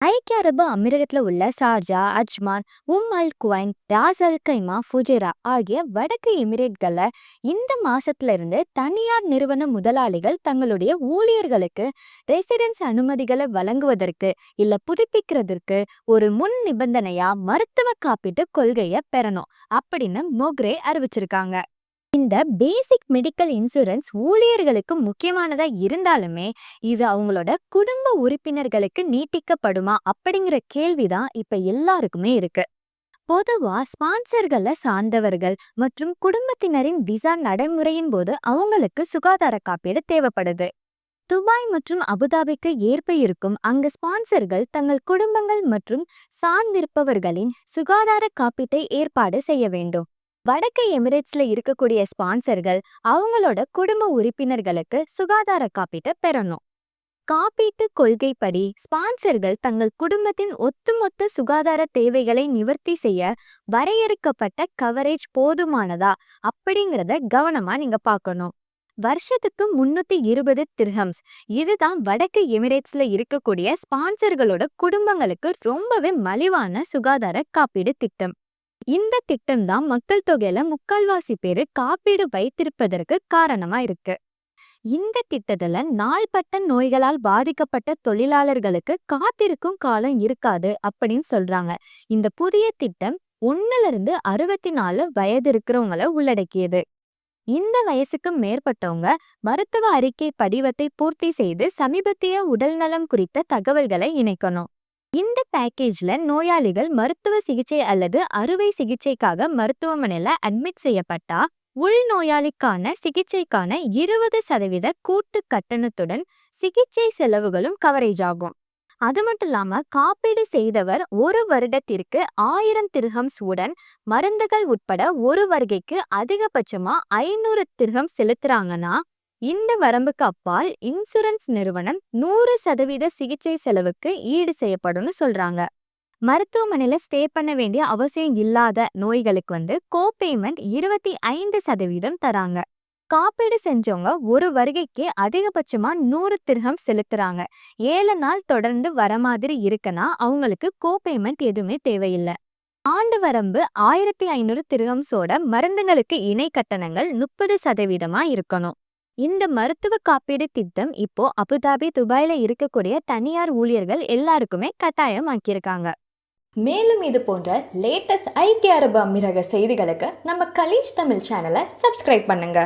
ஐக்கிய அரபு அமீரகத்துல உள்ள சார்ஜா அஜ்மான், உம் அல் குவைன், ராஸ் அல் கைமா, ஃபுஜைரா ஆகிய வடக்கு எமிரேட்கள்ல இந்த மாசத்துல இருந்து தனியார் நிறுவன முதலாளிகள் தங்களுடைய ஊழியர்களுக்கு ரெசிடென்ஸ் அனுமதிகளை வழங்குவதற்கு இல்ல புதுப்பிக்கிறதுக்கு ஒரு முன் நிபந்தனையா மருத்துவ காப்பீட்டு கொள்கையை பெறணும் அப்படின்னு மோக்ரே அறிவிச்சிருக்காங்க. இந்த பேசிக் மெடிக்கல் இன்சூரன்ஸ் ஊழியர்களுக்கு முக்கியமானதா இருந்தாலுமே இது அவங்களோட குடும்ப உறுப்பினர்களுக்கு நீட்டிக்கப்படுமா அப்படிங்கிற கேள்விதான் இப்ப எல்லாருக்குமே இருக்கு. பொதுவா ஸ்பான்சர்களை சார்ந்தவர்கள் மற்றும் குடும்பத்தினரின் விசா நடைமுறையின் போது அவங்களுக்கு சுகாதார காப்பீடு தேவைப்படுது. துபாய் மற்றும் அபுதாபிக்கு ஏற்ப இருக்கும் அங்க ஸ்பான்சர்கள் தங்கள் குடும்பங்கள் மற்றும் சார்ந்திருப்பவர்களின் சுகாதார காப்பீட்டை ஏற்பாடு செய்ய வேண்டும். வடக்கு எமிரேட்ஸ்ல இருக்கக்கூடிய ஸ்பான்சர்கள் அவங்களோட குடும்ப உறுப்பினர்களுக்கு சுகாதார காப்பீட்டை பெறணும். காப்பீட்டு கொள்கைப்படி ஸ்பான்சர்கள் தங்கள் குடும்பத்தின் ஒட்டுமொத்த சுகாதார தேவைகளை நிவர்த்தி செய்ய வரையறுக்கப்பட்ட கவரேஜ் போதுமானதா அப்படிங்கிறத கவனமா நீங்க பார்க்கணும். வருஷத்துக்கு முன்னூத்தி இருபது திர்ஹம்ஸ். இதுதான் வடக்கு எமிரேட்ஸ்ல இருக்கக்கூடிய ஸ்பான்சர்களோட குடும்பங்களுக்கு ரொம்பவே மலிவான சுகாதார காப்பீடு திட்டம். இந்த திட்டம் தான் மக்கள் தொகையில முக்கால்வாசி பேரு காப்பீடு வைத்திருப்பதற்கு காரணமா இருக்கு. இந்த திட்டத்துல நாள்பட்ட நோய்களால் பாதிக்கப்பட்ட தொழிலாளர்களுக்கு காத்திருக்கும் காலம் இருக்காது அப்படின்னு சொல்றாங்க. இந்த புதிய திட்டம் ஒன்னுல இருந்து அறுபத்தி நாலு வயது இருக்கிறவங்கள உள்ளடக்கியது. இந்த வயசுக்கு மேற்பட்டவங்க மருத்துவ அறிக்கை படிவத்தை பூர்த்தி செய்து சமீபத்திய உடல்நலம் குறித்த தகவல்களை இணைக்கணும். இந்த பேக்கேஜ்ல நோயாளிகள் மருத்துவ சிகிச்சை அல்லது அறுவை சிகிச்சைக்காக மருத்துவமனையில அட்மிட் செய்யப்பட்டா உள்நோயாளிக்கான சிகிச்சைக்கான இருபது சதவீத கூட்டு கட்டணத்துடன் சிகிச்சை செலவுகளும் கவரேஜ் ஆகும். அது மட்டும் இல்லாம காப்பீடு செய்தவர் ஒரு வருடத்திற்கு ஆயிரம் திருகம்ஸ் உடன் மருந்துகள் உட்பட ஒரு வருகைக்கு அதிகபட்சமா ஐநூறு திருகம் செலுத்துறாங்கன்னா இந்த வரம்புக்கு அப்பால் இன்சூரன்ஸ் நிறுவனம் நூறு சதவீத சிகிச்சை செலவுக்கு ஈடு செய்யப்படும்னு சொல்றாங்க. மருத்துவமனையில ஸ்டே பண்ண வேண்டிய அவசியம் இல்லாத நோய்களுக்கு வந்து கோபேமெண்ட் இருபத்தி ஐந்து சதவீதம் தராங்க. காப்பீடு செஞ்சவங்க ஒரு வருகைக்கு அதிகபட்சமா நூறு திருகம் செலுத்துறாங்க. ஏழு நாள் தொடர்ந்து வர மாதிரி இருக்குன்னா அவங்களுக்கு கோபேமெண்ட் எதுவுமே தேவையில்லை. ஆண்டு வரம்பு ஆயிரத்தி ஐநூறு திருகம்ஸோட மருந்துகளுக்கு இணை கட்டணங்கள் முப்பது சதவீதமா இருக்கணும். இந்த மருத்துவ காப்பீடு திட்டம் இப்போ அபுதாபி துபாயில இருக்கக்கூடிய தனியார் ஊழியர்கள் எல்லாருக்குமே கட்டாயமாக்கியிருக்காங்க. மேலும் இது போன்ற லேட்டஸ்ட் ஐக்கிய அரபு அமீரக செய்திகளுக்கு நம்ம கலீஜ் தமிழ் சேனலை சப்ஸ்கிரைப் பண்ணுங்க.